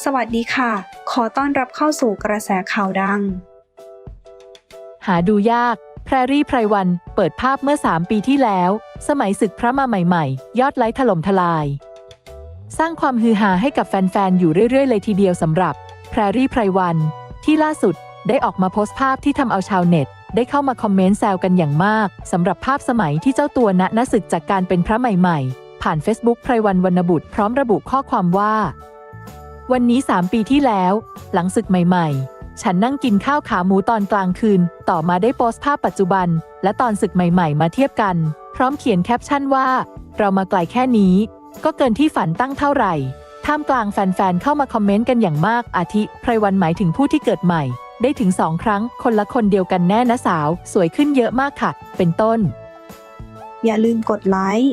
สวัสดีค่ะ ขอต้อนรับเข้าสู่กระแสข่าวดัง หาดูยาก แพรรี่ไพรวัน เปิดภาพเมื่อ 3 ปีที่แล้ว สมัยศึกพระมาใหม่ ๆ ยอดไลค์ถล่มทลาย สร้างความฮือฮาให้กับแฟน ๆ อยู่เรื่อย ๆ เลยทีเดียวสำหรับ แพรรี่ไพรวัน ที่ล่าสุดได้ออกมาโพสต์ภาพที่ทำเอาชาวเน็ต ได้เข้ามาคอมเมนต์แซวกันอย่างมากสำหรับภาพสมัยที่เจ้าตัวณณศึกจากการเป็นพระใหม่ ๆ ผ่าน Facebook ไพรวันวรรณบุตรพร้อมระบุข้อความว่า วันนี้ 3 ปีที่แล้ว หลังศึกใหม่ๆ ฉันนั่งกินข้าวขาหมูตอนกลางคืน ต่อมาได้โพสต์ภาพปัจจุบัน และตอนศึกใหม่ๆ มาเทียบกัน พร้อมเขียนแคปชั่นว่า เรามาไกลแค่นี้ ก็เกินที่ฝันตั้งเท่าไหร่ ท่ามกลางแฟนๆ เข้ามาคอมเมนต์กันอย่างมาก อาทิไพรวันหมายถึงผู้ที่เกิดใหม่ ได้ถึงสองครั้ง คนละคนเดียวกันแน่นะสาว สวยขึ้นเยอะมากค่ะ เป็นต้น อย่าลืมกดไลค์